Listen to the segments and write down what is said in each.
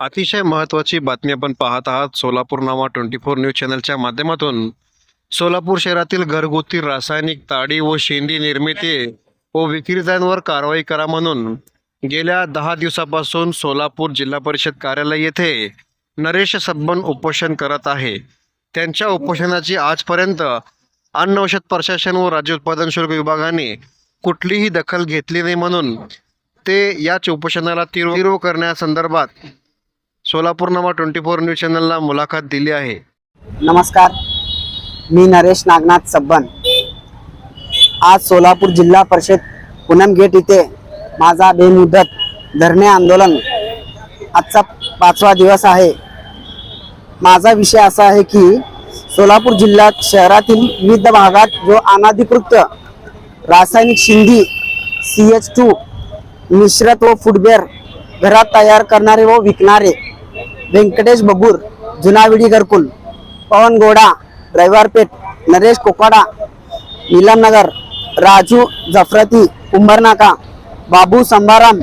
अतिशय महत्त्वाची बातमी आपण पाहत आहात. सोलापूर नावा ट्वेंटी फोर न्यूज चॅनलच्या माध्यमातून. सोलापूर शहरातील घरगुती रासायनिक ताडी व शेंदी निर्मिती व विक्रेत्यांवर कारवाई करा म्हणून गेल्या दहा दिवसापासून सोलापूर जिल्हा परिषद कार्यालय येथे नरेश सब्बन उपोषण करत आहे. त्यांच्या उपोषणाची आजपर्यंत अन्न औषध प्रशासन व राज्य उत्पादन शुल्क विभागाने कुठलीही दखल घेतली नाही म्हणून ते याच उपोषणाला तीव्र तीव्र करण्यासंदर्भात सोलापूर नामा ट्वेंटी फोर न्यूज चॅनलला मुलाखत दिली आहे. नमस्कार मी नरेश नागनाथ सब्बन. आज सोलापूर जिल्हा परिषद पूनम गेट इथे माझा बेमुदत धरणे आंदोलन आजचा पाचवा दिवस आहे. माझा विषय असा आहे की सोलापूर जिल्ह्यात शहरातील विविध भागात जो अनाधिकृत रासायनिक शिंदी सी एच टू मिश्रत व फुटबेअर घरात तयार करणारे व विकणारे व्यंकटेश बबूर जुनाविडी घरकुल पवन गोडा रविवारपेठ नरेश कोकाडा नीलमनगर राजू जफरती कुंभरनाका बाबू संभाराम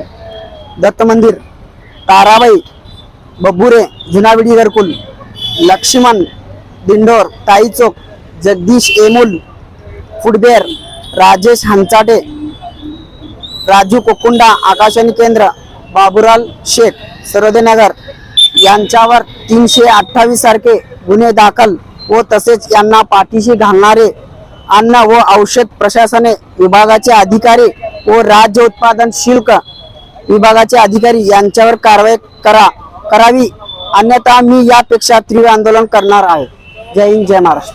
दत्त मंदिर ताराबाई बबुरे जुनाविडी घरकुल लक्ष्मण दिंडोर ताई चौक जगदीश एमुल फुटबेर राजेश हंचाटे राजू कोकुंडा आकाशवाणी केंद्र बाबुराल शेख सरोदेनगर यांच्यावर तीनशे अठ्ठावीस सारखे गुन्हे दाखल व तसेच यांना पाठीशी घालणारे अन्न व औषध प्रशासने विभागाचे अधिकारी व राज्य उत्पादन शुल्क विभागाचे अधिकारी यांच्यावर कारवाई करा करावी. अन्यथा मी यापेक्षा तीव्र आंदोलन करणार आहे. जय हिंद जय महाराष्ट्र.